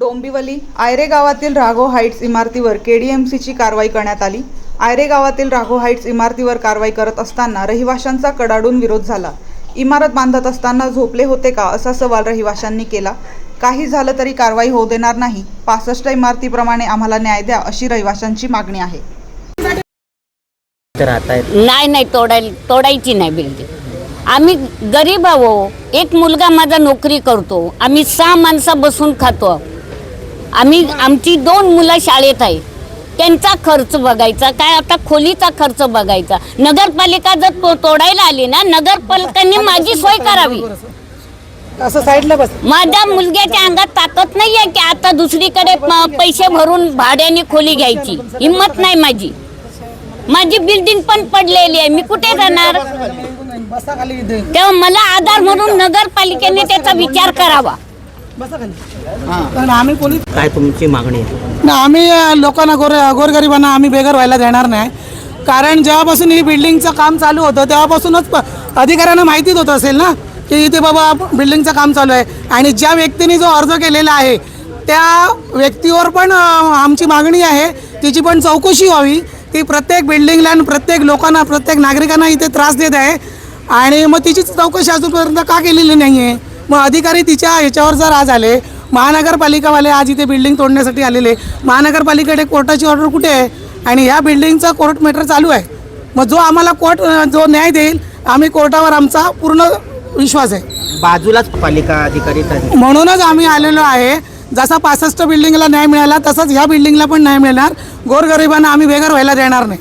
डोंबिवली आयरे गावातील राघव हाईट्स इमारतीवर केडीएमसीची कारवाई करण्यात आली. आयरे गावातील राघव हाईट्स इमारतीवर कारवाई करत असताना रहिवाशांचा कडाडून विरोध झाला. इमारत बांधत असताना झोपले होते का असा सवाल रहिवाशांनी केला. काही झालं तरी कारवाई होऊ देणार नाही. पासष्ट इमारतीप्रमाणे आम्हाला न्याय द्या अशी रहिवाशांची मागणी आहे. नाही नाही तोडाय तोडायची नाही बिल्डिंग आम्ही गरीब आहो. एक मुलगा माझा नोकरी करतो. आम्ही सहा माणसं बसून खातो. आम्ही आमची दोन मुलं शाळेत आहे. त्यांचा खर्च बघायचा काय आता खोलीचा खर्च बघायचा. नगरपालिका जर तो तोडायला आली ना नगरपालिकांनी माझी सोय करावी. असं साईडला बस. माझ्या मुलग्याच्या अंगात ताकद नाही आहे की आता दुसरीकडे पैसे भरून भाड्याने खोली घ्यायची. हिंमत नाही माझी. माझी बिल्डिंग पण पडलेली आहे. मी कुठे जाणार? तेव्हा मला आधार म्हणून नगरपालिकेने त्याचा विचार करावा. कारण आम्ही पोलीस काय तुमची मागणी आहे? ना आम्ही लोकांना गोर गोरगरिबांना आम्ही बेघर व्हायला देणार नाही. कारण जेव्हापासून ही बिल्डिंगचं काम चालू होतं तेव्हापासूनच अधिकाऱ्यांना माहितीच होत असेल ना की इथे बाबा बिल्डिंगचं काम चालू आहे. आणि ज्या व्यक्तीने जो अर्ज केलेला आहे त्या व्यक्तीवर पण आमची मागणी आहे. तिची पण चौकशी व्हावी. की प्रत्येक बिल्डिंगला आणि प्रत्येक लोकांना प्रत्येक नागरिकांना इथे त्रास देत आहे. आणि मग तिची चौकशी अजूनपर्यंत का केलेली नाही आहे मग अधिकारी तिच्या ह्याच्यावर जर आज आले महानगरपालिकावाले आज इथे बिल्डिंग तोडण्यासाठी आलेले महानगरपालिकेकडे कोर्टाची ऑर्डर कुठे आहे? आणि ह्या बिल्डिंगचा कोर्ट मॅटर चालू आहे. मग जो आम्हाला कोर्ट जो न्याय देईल आम्ही कोर्टावर आमचा पूर्ण विश्वास आहे. बाजूलाच पालिका अधिकारी. म्हणूनच आम्ही आलेलो आहे. जसा पासष्ट बिल्डिंगला न्याय मिळाला तसंच ह्या बिल्डिंगला पण न्याय मिळणार. गोरगरिबांना आम्ही बेघर व्हायला देणार नाही.